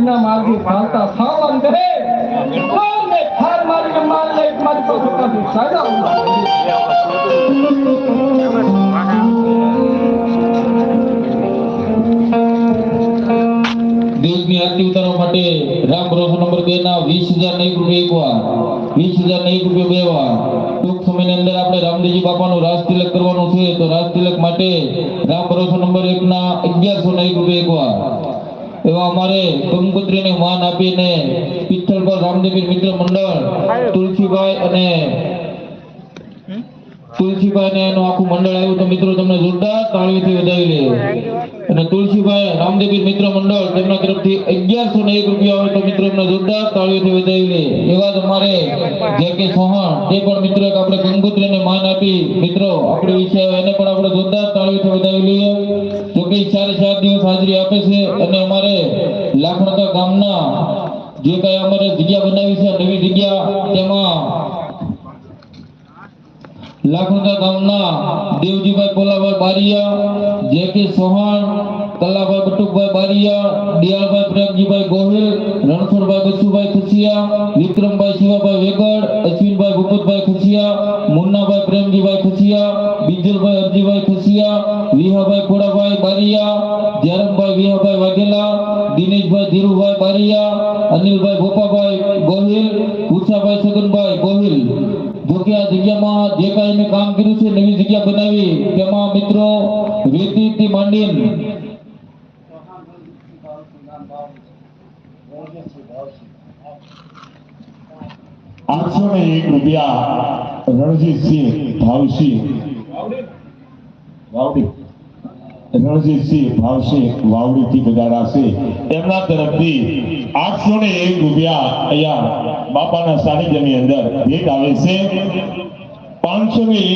ના માર્ગે ભાવતા સાવન કહે કોને ઠાર મારીને માર લઈ મારી પાસે કાઢું સાજા નંબર બે ના વીસ હજાર રૂપિયા એક વાર. વીસ રૂપિયા બે વાર. ટૂંક સમયની અંદર આપણે રામદેવજી બાપાનું તિલક કરવાનું છે, તો રાજ તિલક માટે રામ ભરોસો નંબર એક ના અગિયારસો એક રૂપિયા એક વાર. એવા અમારે કંકોત્રીને માન આપીને પિત્તળ પર રામદેવી મિત્ર મંડળ તુલસીભાઈ અને તુલસીભાઈ ને એનું વધાવી લે. અને આપે છે અને અમારે લાખણકા ગામના જે કઈ અમારે જગ્યા બનાવી છે, નવી જગ્યા, તેમાં લાખણકા ગામના દેવજીભાઈ પોલાભાઈ બારિયા જે કે સોહાણ કલાભાઈ બટુકભાઈ બારિયા દિયાળભાઈ પ્રેમજીભાઈ ગોહિલ, રણછોડભાઈ બસુભાઈ ખુશિયા, વિક્રમભાઈ શિવાભાઈ વેગડ, અશ્વિનભાઈ ભૂપતભાઈ ખુશિયા, મુન્નાભાઈ પ્રેમજીભાઈ ખુશિયા, બીજલભાઈ અરજીભાઈ ખુશિયા, વિહાભાઈ ખોડાભાઈ બારિયા, જયરામભાઈ વિહાભાઈ વાઘેલા, દિનેશભાઈ ધીરુભાઈ બારિયા, અનિલભાઈ ભોપાભાઈ ગોહિલ કુશાભાઈ છગનભાઈ ગોહિલ જો કે આ જગ્યામાં જે કાંઈ મેં કામ કર્યું છે, નવી જગ્યા બનાવી, તેમાં મિત્રો રેતીથી માંડીને આઠસો ને એક રૂપિયા રણજીતસિંહ ભાવસિંહ. વાવડી. રણજીતસિંહ ભાવસિંહ વાવડી થી પધારાશે એમના તરફથી આઠસો ને એક રૂપિયા અહીંયા બાપાના સાનિધ્યની અંદર ભેટ આવે છે. પાંચસો ને